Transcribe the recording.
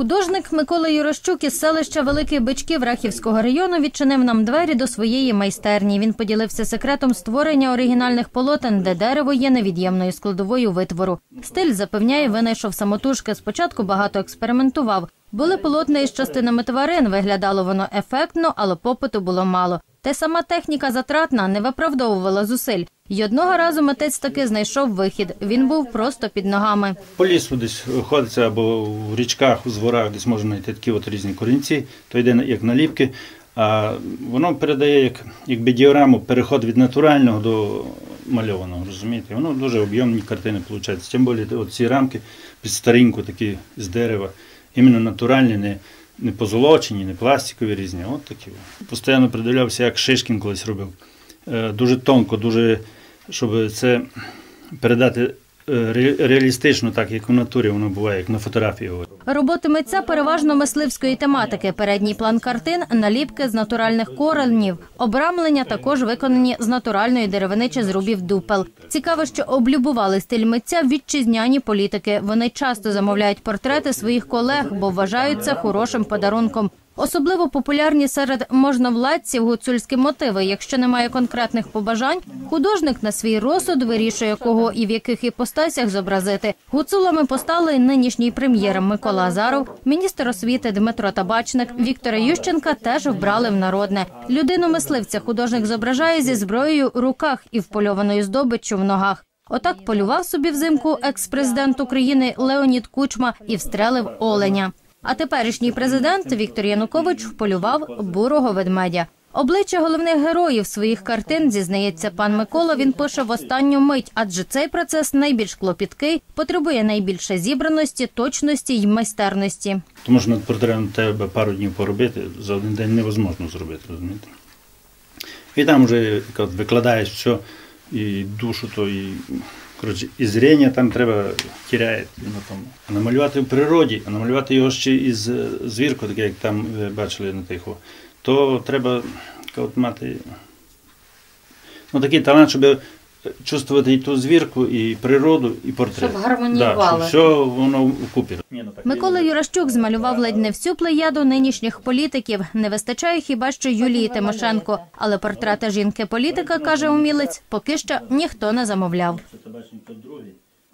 Художник Микола Юрощук із селища Великий Бичків Рахівського району відчинив нам двері до своєї майстерні. Він поділився секретом створення оригінальних полотен, де дерево є невід'ємною складовою витвору. Стиль запевняє, винайшов самотужки. Спочатку багато експериментував. Були полотна із частинами тварин. Виглядало воно ефектно, але попиту було мало. Та сама техніка затратна не виправдовувала зусиль. І одного разу митець таки знайшов вихід. Він був просто під ногами. По лісу десь ходиться або в річках, у зворах, десь можна знайти такі от різні корінці, то йде як наліпки. А воно передає як, якби діораму переход від натурального до мальованого, розумієте? Воно дуже об'ємні картини виходить. Тим більше ці рамки під старинку такі з дерева, іменно натуральні, не, не позолочені, не пластикові різні. От такі. Постійно придивлявся, як Шишкін колись робив. Е, Дуже тонко, дуже, щоб це передати ре- реалістично, так як в натурі воно буває, як на фотографії. Роботи митця переважно мисливської тематики. Передній план картин наліпки з натуральних коренів. Обрамлення також виконані з натуральної деревини чи зрубів дупел. Цікаво, що облюбували стиль митця вітчизняні політики. Вони часто замовляють портрети своїх колег, бо вважають це хорошим подарунком. Особливо популярні серед можновладців гуцульські мотиви. Якщо немає конкретних побажань, художник на свій розсуд вирішує, кого і в яких іпостасях зобразити. Гуцулами постали нинішній прем'єр Микола Азаров, міністр освіти Дмитро Табачник, Віктора Ющенка теж вбрали в народне. Людину мисливця художник зображає зі зброєю в руках і впольованою здобиччю в ногах. Отак полював собі взимку екс-президент України Леонід Кучма і встрелив оленя. А теперішній президент Віктор Янукович вполював бурого ведмедя. Обличчя головних героїв своїх картин, зізнається пан Микола, він пише в останню мить, адже цей процес найбільш клопіткий, потребує найбільше зібраності, точності й майстерності. Тому що над портретом треба пару днів поробити, за один день невозможно зробити, розумієте? І там вже викладаєш все, і душу, то і, коротше, і зріння там треба тіряє. на тому. А намалювати в природі, а намалювати його ще із звірку, таке, як там ви бачили на тихо, то треба от, мати ну, такий талант, щоб чувствувати і ту звірку, і природу, і портрет. Щоб гармоніювало. Да, щоб все воно вкупі. Ну, Микола Юращук змалював ледь не всю плеяду нинішніх політиків. Не вистачає хіба що Юлії Тимошенко. Але портрети жінки-політика, каже умілець, поки що ніхто не замовляв.